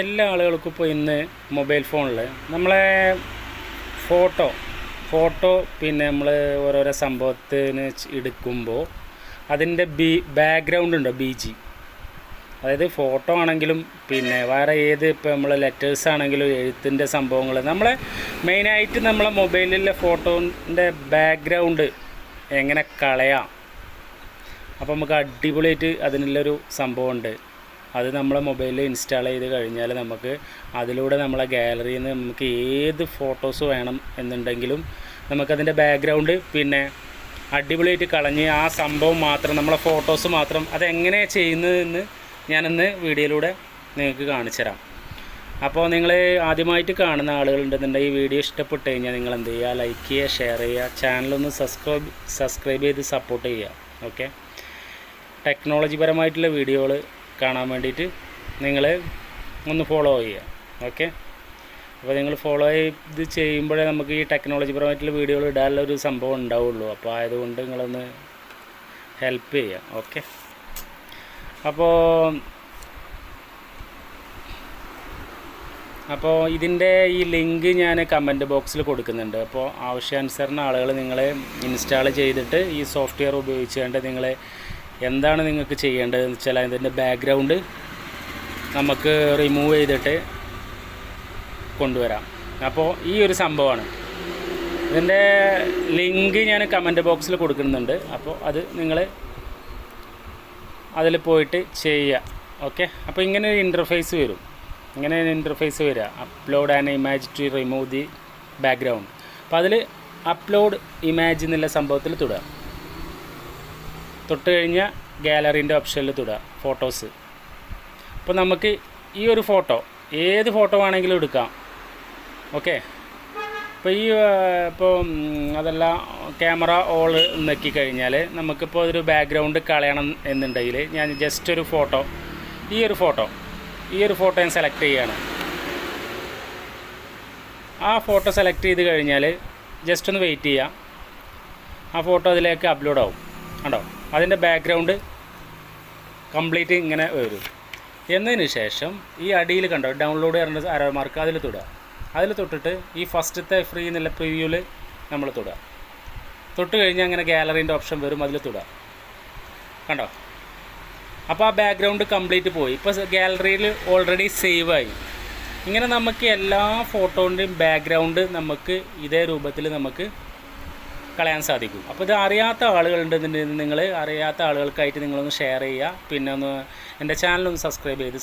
എല്ലാ ആളുകൾക്കും ഇപ്പോൾ ഇന്ന് മൊബൈൽ ഫോണിൽ നമ്മളെ ഫോട്ടോ ഫോട്ടോ പിന്നെ നമ്മൾ ഓരോരോ സംഭവത്തിന് എടുക്കുമ്പോൾ അതിന്റെ ബി ബാക്ക്ഗ്രൗണ്ട് ഉണ്ടോ? ബി ജി അതായത് ഫോട്ടോ ആണെങ്കിലും പിന്നെ വേറെ ഏത് ഇപ്പോൾ നമ്മൾ ലെറ്റേഴ്സ് ആണെങ്കിലും എഴുത്തിന്റെ സംഭവങ്ങൾ നമ്മളെ മെയിനായിട്ട് നമ്മളെ മൊബൈലിലെ ഫോട്ടോന്റെ ബാക്ക്ഗ്രൗണ്ട് എങ്ങനെ കളയാം? അപ്പോൾ നമുക്ക് അടിപൊളിയായിട്ട് അതിനുള്ളൊരു സംഭവമുണ്ട്. അത് നമ്മളെ മൊബൈലിൽ ഇൻസ്റ്റാൾ ചെയ്ത് കഴിഞ്ഞാൽ നമുക്ക് അതിലൂടെ നമ്മളെ ഗാലറിയിൽ നിന്ന് നമുക്ക് ഏത് ഫോട്ടോസ് വേണം എന്നുണ്ടെങ്കിലും നമുക്കതിന്റെ ബാക്ക്ഗ്രൗണ്ട് പിന്നെ അടിപൊളിയായിട്ട് കളഞ്ഞ് ആ സംഭവം മാത്രം നമ്മളെ ഫോട്ടോസ് മാത്രം അതെങ്ങനെയാണ് ചെയ്യുന്നതെന്ന് ഞാനിന്ന് വീഡിയോയിലൂടെ നിങ്ങൾക്ക് കാണിച്ചു തരാം. അപ്പോൾ നിങ്ങൾ ആദ്യമായിട്ട് കാണുന്ന ആളുകളുണ്ടെന്നുണ്ടെങ്കിൽ ഈ വീഡിയോ ഇഷ്ടപ്പെട്ട് കഴിഞ്ഞാൽ നിങ്ങൾ എന്ത് ചെയ്യുക? ലൈക്ക് ചെയ്യുക ഷെയർ ചെയ്യുക ചാനലൊന്ന് സബ്സ്ക്രൈബ് സബ്സ്ക്രൈബ് ചെയ്ത് സപ്പോർട്ട് ചെയ്യുക ഓക്കെ ടെക്നോളജി പരമായിട്ടുള്ള വീഡിയോകൾ കാണാൻ വേണ്ടിയിട്ട് നിങ്ങൾ ഒന്ന് ഫോളോ ചെയ്യുക. ഓക്കെ അപ്പോൾ നിങ്ങൾ ഫോളോ ചെയ്ത് ചെയ്യുമ്പോഴേ നമുക്ക് ഈ ടെക്നോളജി പരമായിട്ടുള്ള വീഡിയോകൾ ഇടാനുള്ള ഒരു സംഭവം ഉണ്ടാവുള്ളൂ. അപ്പോൾ ആയതുകൊണ്ട് നിങ്ങളൊന്ന് ഹെൽപ്പ് ചെയ്യുക. ഓക്കെ അപ്പോൾ അപ്പോൾ ഇതിന്റെ ഈ ലിങ്ക് ഞാൻ കമന്റ് ബോക്സിൽ കൊടുക്കുന്നുണ്ട്. അപ്പോൾ ആവശ്യാനുസരണം ആളുകൾ നിങ്ങളെ ഇൻസ്റ്റാൾ ചെയ്തിട്ട് ഈ സോഫ്റ്റ്വെയർ ഉപയോഗിച്ചുകൊണ്ട് നിങ്ങൾ എന്താണ് നിങ്ങൾക്ക് ചെയ്യേണ്ടതെന്ന് വെച്ചാൽ അതിന്റെ ബാക്ക്ഗ്രൗണ്ട് നമുക്ക് റിമൂവ് ചെയ്തിട്ട് കൊണ്ടുവരാം. അപ്പോൾ ഈ ഒരു സംഭവമാണ്. ഇതിന്റെ ലിങ്ക് ഞാൻ കമന്റ് ബോക്സിൽ കൊടുക്കുന്നുണ്ട്. അപ്പോൾ അത് നിങ്ങൾ അതിൽ പോയിട്ട് ചെയ്യുക. ഓക്കെ അപ്പോൾ ഇങ്ങനെ ഒരു ഇന്റർഫേസ് വരും. ഇങ്ങനെ ഒരു ഇന്റർഫേസ് വരിക. Upload and image to remove the background അപ്പോൾ അതിൽ അപ്ലോഡ് ഇമേജ് എന്നുള്ള സംഭവത്തിൽ തൊടുക തൊട്ട് കഴിഞ്ഞാൽ ഗാലറീന്റെ ഓപ്ഷനിൽ തൊടുക ഫോട്ടോസ്. അപ്പോൾ നമുക്ക് ഈ ഒരു ഫോട്ടോ ഏത് ഫോട്ടോ വേണമെങ്കിലും എടുക്കാം. ഓക്കെ? ഇപ്പോൾ ഈ ഇപ്പോൾ അതല്ല ക്യാമറ ഓൾ കഴിഞ്ഞാൽ നമുക്കിപ്പോൾ ഒരു ബാക്ക്ഗ്രൗണ്ട് കളയണം എന്നുണ്ടെങ്കിൽ ഞാൻ ജസ്റ്റ് ഒരു ഫോട്ടോ ഈ ഒരു ഫോട്ടോ ഈ ഒരു ഫോട്ടോ ഞാൻ സെലക്ട് ചെയ്യുകയാണ്. ആ ഫോട്ടോ സെലക്ട് ചെയ്ത് കഴിഞ്ഞാൽ ജസ്റ്റ് ഒന്ന് വെയിറ്റ് ചെയ്യുക. ആ ഫോട്ടോ അതിലേക്ക് അപ്ലോഡ് ആവും. കണ്ടോ? അതിന്റെ ബാക്ക്ഗ്രൗണ്ട് കംപ്ലീറ്റ് ഇങ്ങനെ വരും. എന്നതിന് ശേഷം ഈ അടിയിൽ കണ്ടോ ഡൗൺലോഡ് ചെയ്യുന്ന അരോ മാർക്ക് അതിൽ തൊടുക. അതിൽ തൊട്ടിട്ട് ഈ ഫസ്റ്റത്തെ ഫ്രീ എന്നുള്ള പ്രിവ്യൂവിൽ നമ്മൾ തൊടുക. തൊട്ട് കഴിഞ്ഞാൽ അങ്ങനെ ഗാലറീന്റെ ഓപ്ഷൻ വരും അതിൽ തൊടുക. കണ്ടോ? അപ്പോൾ ആ ബാക്ക്ഗ്രൗണ്ട് കംപ്ലീറ്റ് പോയി. ഇപ്പോൾ ഗാലറിയിൽ ഓൾറെഡി സേവ് ആയി. ഇങ്ങനെ നമുക്ക് എല്ലാ ഫോട്ടോന്റെയും ബാക്ക്ഗ്രൗണ്ട് നമുക്ക് ഇതേ രൂപത്തിൽ നമുക്ക് കളയാൻ സാധിക്കും. അപ്പോൾ ഇത് അറിയാത്ത ആളുകളുണ്ടെന്നുണ്ടെങ്കിൽ നിങ്ങൾ അറിയാത്ത ആളുകൾക്കായിട്ട് നിങ്ങളൊന്ന് ഷെയർ ചെയ്യുക. പിന്നെ ഒന്ന് എന്റെ ചാനലൊന്ന് സബ്സ്ക്രൈബ് ചെയ്ത്